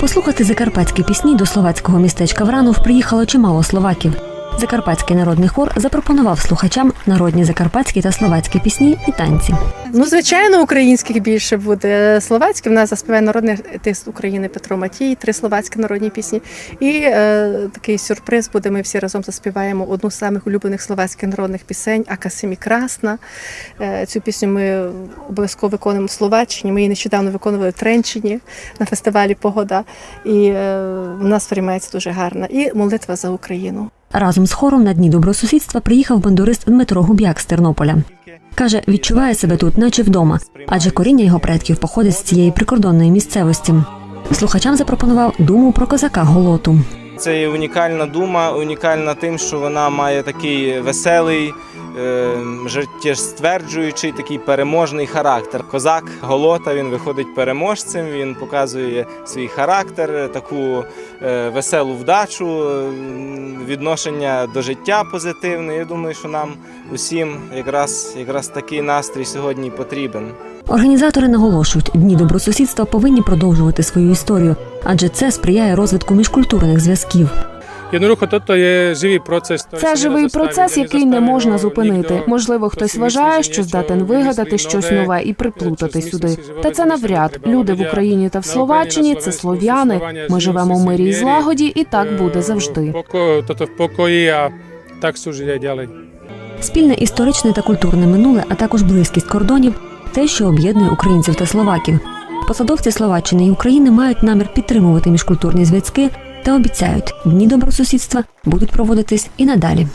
Послухати закарпатські пісні до словацького містечка Вранов приїхало чимало словаків. Закарпатський народний хор запропонував слухачам народні закарпатські та словацькі пісні і танці. Ну, звичайно, українських більше буде. Словацький в нас заспіває народний артист України Петро Матій, три словацькі народні пісні. І е, такий сюрприз буде. Ми всі разом заспіваємо одну з самих улюблених словацьких народних пісень Акасимі Красна. Е, цю пісню ми обов'язково виконуємо в Словаччині. Ми її нещодавно виконували в Тренчині на фестивалі Погода. І е, в нас сприймається дуже гарна. І молитва за Україну. Разом з хором на дні добросусідства приїхав бандурист Дмитро Губ'як з Тернополя. Каже, відчуває себе тут, наче вдома, адже коріння його предків походить з цієї прикордонної місцевості. Слухачам запропонував думу про козака Голоту. Це є унікальна дума, унікальна тим, що вона має такий веселий, е, життєстверджуючий, такий переможний характер. Козак Голота він виходить переможцем, він показує свій характер, таку е, веселу вдачу, відношення до життя позитивне. Я думаю, що нам усім якраз, якраз такий настрій сьогодні потрібен. Організатори наголошують, дні добросусідства повинні продовжувати свою історію, адже це сприяє розвитку міжкультурних зв'язків. Toto je живий процес. Це живий процес, який не можна зупинити. Можливо, хтось вважає, що здатен вигадати щось нове, і приплутати сюди. Та це навряд. Люди в Україні та в Словаччині це слов'яни. Ми живемо в мирі і злагоді, і так Е, буде завжди. поко- Toto v pokoji a tak sú žiť aj ďalej. Спільне історичне та культурне минуле, а також близькість кордонів те, що об'єднує українців та словаків. Посадовці Словаччини і України мають намір підтримувати міжкультурні зв'язки та обіцяють, дні добросусідства будуть проводитись і надалі.